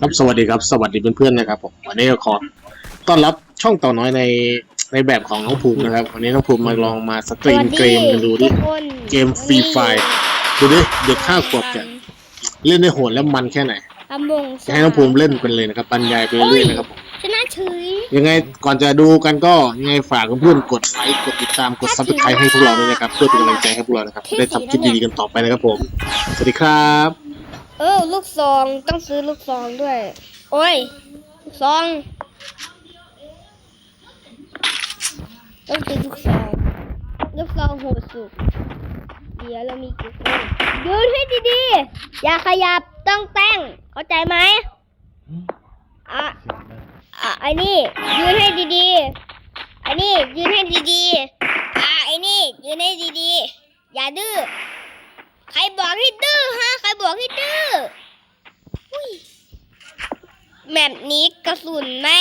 ครับสวัสดีครับสวัสดีเพื่อนๆนะครับผมวันนี้ก็ขอต้อนรับช่องต่อน้อยในในแบบของน้องภูมินะครับ วันนี้น้องภูมิมาลองมาสตรีมเกมกันดูดิทุกคนเกมฟรีไฟดูดิเด็กห้าขวบจะเล่นได้โหดและมันแค่ไหนอมงจะให้น้องภูมิเล่นเป็นเลยนะครับบรรยายไปเรื่อยๆนะครับผมชนะเฉยยังไงก่อนจะดูกันก็ยังไงฝากเพื่อนๆกดไลค์กดติดตามกดซับสไครต์ให้พวกเราด้วยนะครับเพื่อเป็นกำลังใจให้พวกเรานะครับได้ทำคลิปดีๆกันต่อไปนะครับผม สวัสดีครับ เออ ลูกซองต้องซื้อลูกซองด้วย โอ้ย ลูกซอง ต้องซื้อลูกซอง ลูกซองโหดสุด เดี๋ยวเรามีกิ๊กด้วยยืนให้ดีๆ อย่าขยับต้องแต่งเข้าใจไหมอะอะไอ้นี่ยืนให้ดีๆไอ้นี่ยืนให้ดีๆอะไอ้นี่ยืนให้ดีๆ อย่าดื้อ ใครบอกให้ดื้อฮะ ใครบอกให้ดื้อแบบนี้กระสุนไม่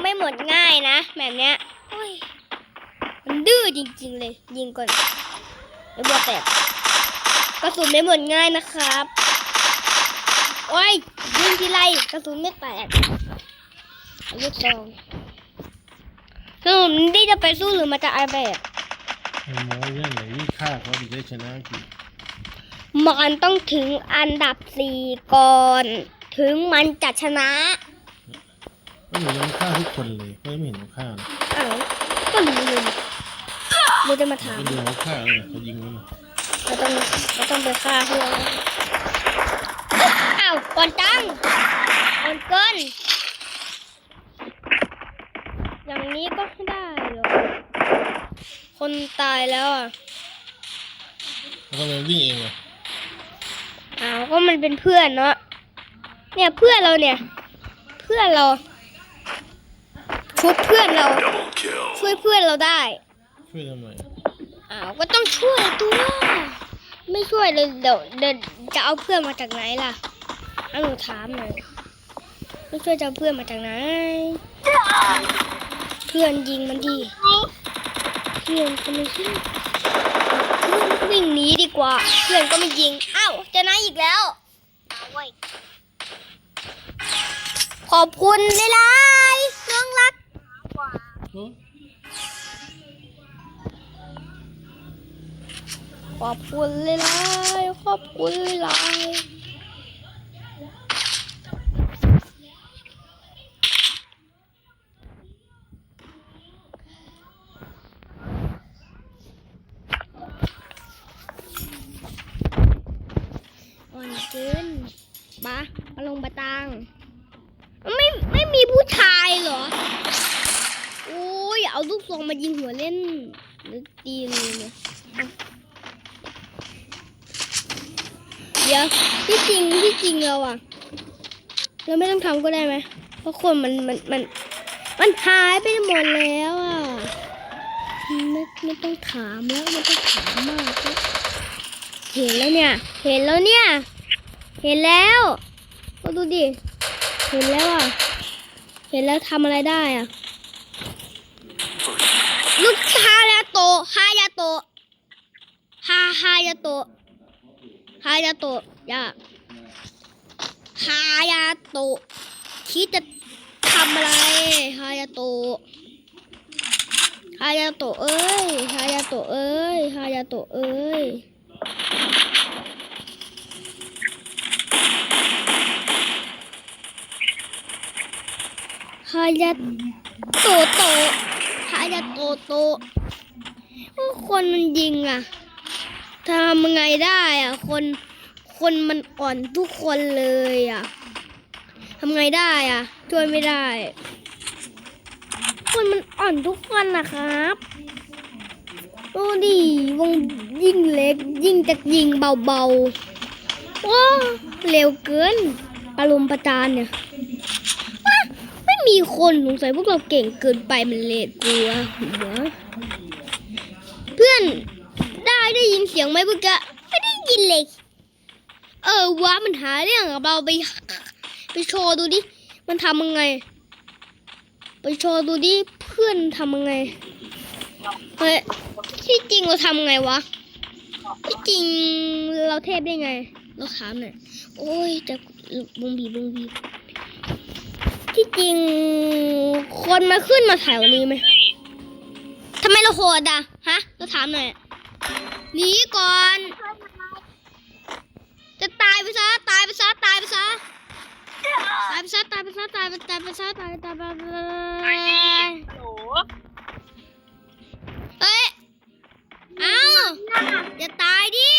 ไม่หมดง่ายนะแบบเนี้ยอุ้ยมันดื้อจริง ๆ เลย ยิงก่อนไม่บอกแตกกระสุนไม่หมดง่ายนะครับ โอ้ยยิงทีไรกระสุนไม่แตกอาลูกซองสรุปนี่จะไปสู้หรือมาจะไอแบบไอ้โม้เรื่องไหนฆ่าเขาถึงได้ชนะกี่ มันต้องถึงอันดับสี่ก่อน ถึงมันจะชนะก็เหมือนมันฆ่าทุกคนเลยก็ไม่เห็นเขาฆ่าเลยอ้าวก็รู้เลยนี่เราจะมาถามก็ดูเขาฆ่าเลยเขายิงมันเราต้องเราต้องไปฆ่าเขาเลยอ้าวก่อนตั้งก่อนเกิน อย่างนี้ก็ไม่ได้เหรอคนตายแล้วอะแล้วก็เลยวิ่งเองเลย อ้าวก็มันเป็นเพื่อนเนาะเนี่ยเพื่อนเราเนี่ย เพื่อนเราชุบเพื่อนเรา ช่วยเพื่อนเราได้ช่วยทำไมอ้าวก็ต้องช่วยตัว ไม่ช่วยเลยเดี๋ยวเดี๋ยวจะเอาเพื่อนมาจากไหนล่ะเอาหนูถามหน่อยไม่ช่วยจะเอาเพื่อนมาจากไหน เพื่อนยิงมันดีเพื่อนก็ไม่ช่วยเพื่อนก็ วิ่งหนีดีกว่า เพื่อนก็ไม่ยิง อ้าวเจะนายอีกแล้วโอ้ยขอบคุณหลายๆน้องรักขอบคุณเลยลายๆขอบคุณเลยลายอ่อนเกิน บะมาลงบะตังไม่ไม่มีผู้ชายเหรอโอ้ยเอาลูกซองมายิงหัวเล่นหรือตีเลยเนี่ยเดี๋ยวที่จริงที่จริงเราอะเราไม่ต้องทำก็ได้ไหมเพราะคนมันมันมันมันหายไปหมดแล้วอะไม่ไม่ต้องถามแล้วไม่ต้องถามมากเห็นแล้วเนี่ย เห็นแล้วเนี่ย เห็นแล้วก็ดูดิ เห็นแล้วอะ เห็นแล้วทำอะไรได้อะ ลูกฮายาโตฮายาโตฮาฮายาโตฮายาโตยาฮายาโตคิดจะทำอะไรฮายาโตฮายาโตเอ้ยฮายาโตเอ้ยฮายาโตเอ้ยายาโตะโตะฮายาโตะโตโอ้คนมันยิงอะทำยังไงได้อะ คนคนมันอ่อนทุกคนเลยอะทำไงได้อะ ช่วยไม่ได้ คนมันอ่อนทุกคนนะครับดูดิวงยิ่งเล็ก ยิ่งจะยิงเบาๆว้าเร็วเกินอารมณ์ประจานเนี่ย ม่มีคนสงสัยพวกเราเก่งเกินไปมันเลดกลัวหัวเพื่อนได้ได้ยินเสียงไหมเมื่อกี้ไม่ได้ยินเลย เออว้ามันหาเรื่องกับเราไป ไปโชว์ดูดิ มันทำยังไง ไปโชว์ดูดิ เพื่อนทำยังไงเฮ้ยที่จริงเราทำไงวะที่จริงเราเทพได้ไง เราถามหน่อยโอ้ยจะบงบีบงบี ที่จริง คนมาขึ้นมาแถวนี้ไหมทำไมเราโหดอะ ฮะ เราถามหน่อยหนีก่อน จะตายไปซะ ตายไปซะ ตายไปซะ ตายไปซะ ตายไปซะ ตายไปตายไปซะ ตายตายไปไอ้โหเอ้ย เอาอย่าตายดิ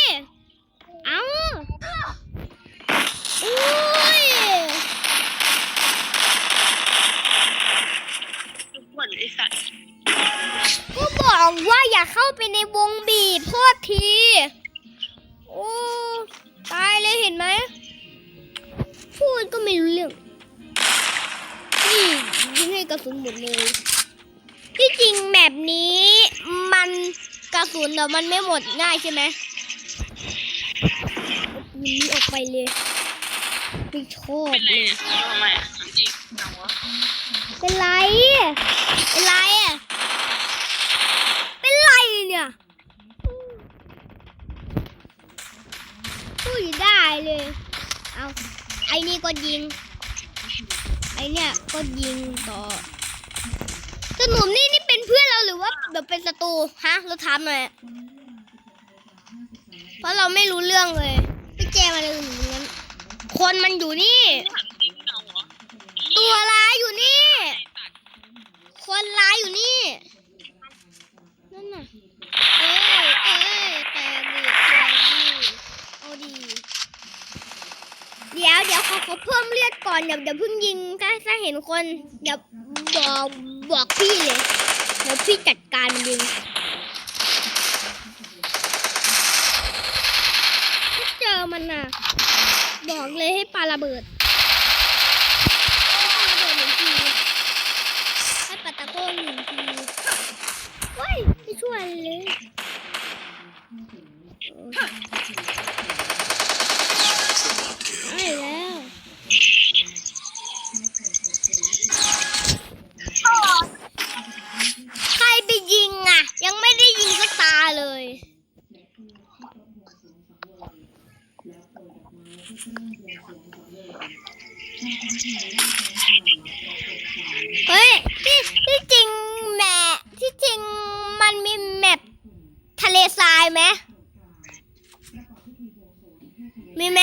กระสุนหมดเลย ที่จริงแบบนี้มันกระสุนเดี๋ยวมันไม่หมดง่ายใช่ไหมเอาปืนนี้ออกไปเลยไม่ชอบเป็นไรเลยเนี่ยทำไมอะถามจริงเอาวะเป็นไรเป็นไรอะเป็นไรเนี่ยพูดอยู่ได้เลย เอาไอ้นี่ก็ยิงไอ เนี่ยก็ยิงต่อสนุมนี่นี่เป็นเพื่อนเราหรือว่าแบบเป็นศัตรูฮะเราถามหน่อยเพราะเราไม่รู้เรื่องเลยพี่แจมาเลยอย่างนั้นคนมันอยู่นี่ ตัวร้ายอยู่นี่ คนร้ายอยู่นี่นน่ะ เอ้ยเอ้ยแต่ดิแต่ดิเอาดี เดี๋ยวเขาเขาเพิ่มเลือดก่อนเดี๋ยวเดี๋ยวเพิ่งยิงถ้าถ้าเห็นคนเดี๋ยวบอกบอกพี่เลยเดี๋ยวพี่จัดการมันเองถ้าเจอมันน่ะ บอกเลยให้ปาระเบิดให้ปาระเบิดหนึ่งทีให้ปาตะโก้หนึ่งทีเฮ้ยไม่ช่วยเลยได้แล้ว ใครไปยิงอะ ยังไม่ได้ยิงสักตาเลย เฮ้ยที่ที่จริงแหมที่จริงมันมีแมปทะเลทรายไหมมีไหม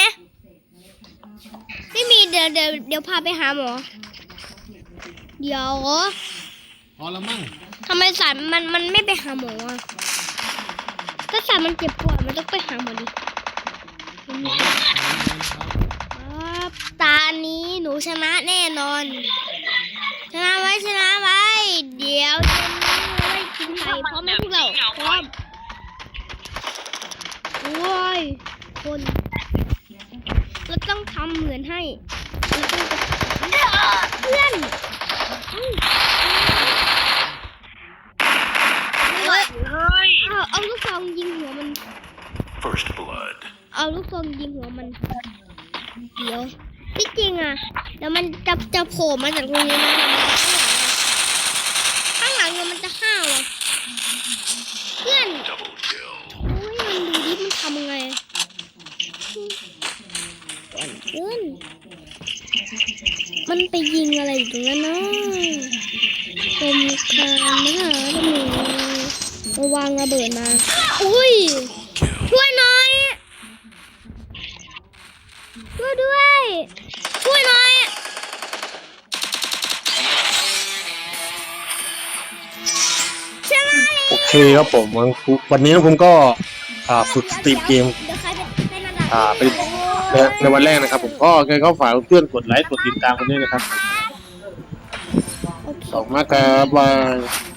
ไม่มีเดี๋ยวเดี๋ยวเดี๋ยวพาไปหาหมอ เดี๋ยวพอแล้วมั้งทำไมสัตว์มันมันไม่ไปหาหมออะถ้าสัตว์มันเจ็บปวดมันต้องไปหาหมอดิครับ ตานี้หนูชนะแน่นอน ชนะไว้ชนะไว้ เดี๋ยวเย็นนี้เราได้กินไก่พร้อมไหมพวกเราพร้อมโอ้ยคนเราต้องทำเหมือนให้เราต้องเพื่อนเอ้ยเอ้ยเฮ้ยเอาเอาลูกซองยิงหัวมัน First blood. เอาลูกซองยิงหัวมัน เดี๋ยวที่จริงอะเดี๋ยวมันจะจะโผล่มาจากตรงนี้นะข้างหลังเดี๋ยวมันจะห้าวอะเพื่อนโอ้ยมันดูดิมันทำไงเพื่อนมันไปยิงอะไรอยู่ตรงนั้นนะเป็นคานนะฮะทำไมมาวางระเบิดมา อุ้ย เลยโอเคครับผมวันวันนี้ผมก็อ่าฝึกสตรีมเกมดี๋ยวใครเป็นเป็นอันดับอ่าเป็นในในวันแรกนะครับ ผมก็เคยก็ฝากเพื่อนๆกดไลค์กดติดตามกันด้วยนะครับโอเคขอบคุณมากครับบาย